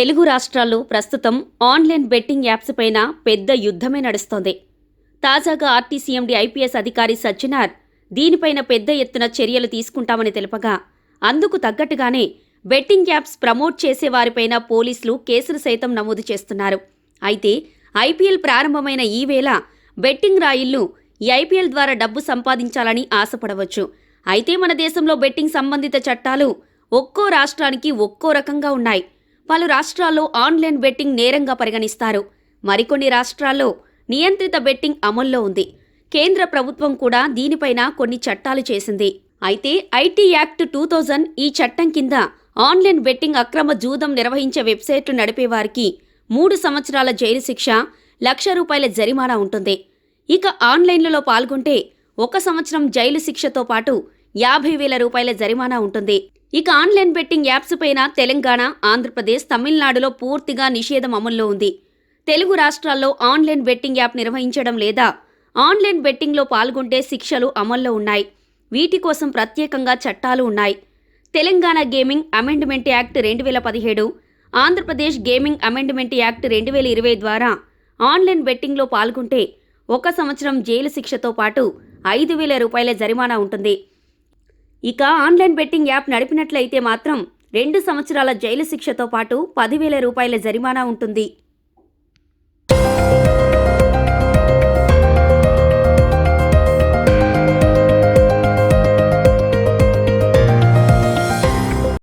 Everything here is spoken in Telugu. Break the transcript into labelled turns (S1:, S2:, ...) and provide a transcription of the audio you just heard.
S1: తెలుగు రాష్ట్రాల్లో ప్రస్తుతం ఆన్లైన్ బెట్టింగ్ యాప్స్ పైన పెద్ద యుద్ధమే నడుస్తోంది. తాజాగా ఆర్టీసీఎండి ఐపీఎస్ అధికారి సజ్జనార్ దీనిపైన పెద్ద ఎత్తున చర్యలు తీసుకుంటామని తెలుపగా అందుకు తగ్గట్టుగానే బెట్టింగ్ యాప్స్ ప్రమోట్ చేసే వారిపైన పోలీసులు కేసులు సైతం నమోదు చేస్తున్నారు. అయితే ఐపీఎల్ ప్రారంభమైన ఈ వేళ బెట్టింగ్ రాయిళ్ళు ఈ ఐపీఎల్ ద్వారా డబ్బు సంపాదించాలని ఆశపడవచ్చు. అయితే మన దేశంలో బెట్టింగ్ సంబంధిత చట్టాలు ఒక్కో రాష్ట్రానికి ఒక్కో రకంగా ఉన్నాయి. పలు రాష్ట్రాల్లో ఆన్లైన్ బెట్టింగ్ నేరంగా పరిగణిస్తారు. మరికొన్ని రాష్ట్రాల్లో నియంత్రిత బెట్టింగ్ అమల్లో ఉంది. కేంద్ర ప్రభుత్వం కూడా దీనిపైన కొన్ని చట్టాలు చేసింది. అయితే ఐటీ యాక్ట్ టూ థౌజండ్ ఈ చట్టం కింద ఆన్లైన్ బెట్టింగ్ అక్రమ జూదం నిర్వహించే వెబ్సైట్లు నడిపేవారికి మూడు సంవత్సరాల జైలు శిక్ష లక్ష రూపాయల జరిమానా ఉంటుంది. ఇక ఆన్లైన్లలో పాల్గొంటే ఒక సంవత్సరం జైలు శిక్షతో పాటు యాభై వేల రూపాయల జరిమానా ఉంటుంది. ఇక ఆన్లైన్ బెట్టింగ్ యాప్స్ పైన తెలంగాణ ఆంధ్రప్రదేశ్ తమిళనాడులో పూర్తిగా నిషేధం అమల్లో ఉంది. తెలుగు రాష్ట్రాల్లో ఆన్లైన్ బెట్టింగ్ యాప్ నిర్వహించడం లేదా ఆన్లైన్ బెట్టింగ్లో పాల్గొంటే శిక్షలు అమల్లో ఉన్నాయి. వీటి కోసం ప్రత్యేకంగా చట్టాలు ఉన్నాయి. తెలంగాణ గేమింగ్ అమెండ్మెంట్ యాక్ట్ రెండు వేల పదిహేడు ఆంధ్రప్రదేశ్ గేమింగ్ అమెండ్మెంట్ యాక్ట్ రెండు వేల ఇరవై ద్వారా ఆన్లైన్ బెట్టింగ్లో పాల్గొంటే ఒక సంవత్సరం జైలు శిక్షతో పాటు ఐదు వేల రూపాయల జరిమానా ఉంటుంది. ఇక ఆన్లైన్ బెట్టింగ్ యాప్ నడిపినట్లయితే మాత్రం రెండు సంవత్సరాల జైలు శిక్షతో పాటు పదివేల రూపాయల జరిమానా ఉంటుంది.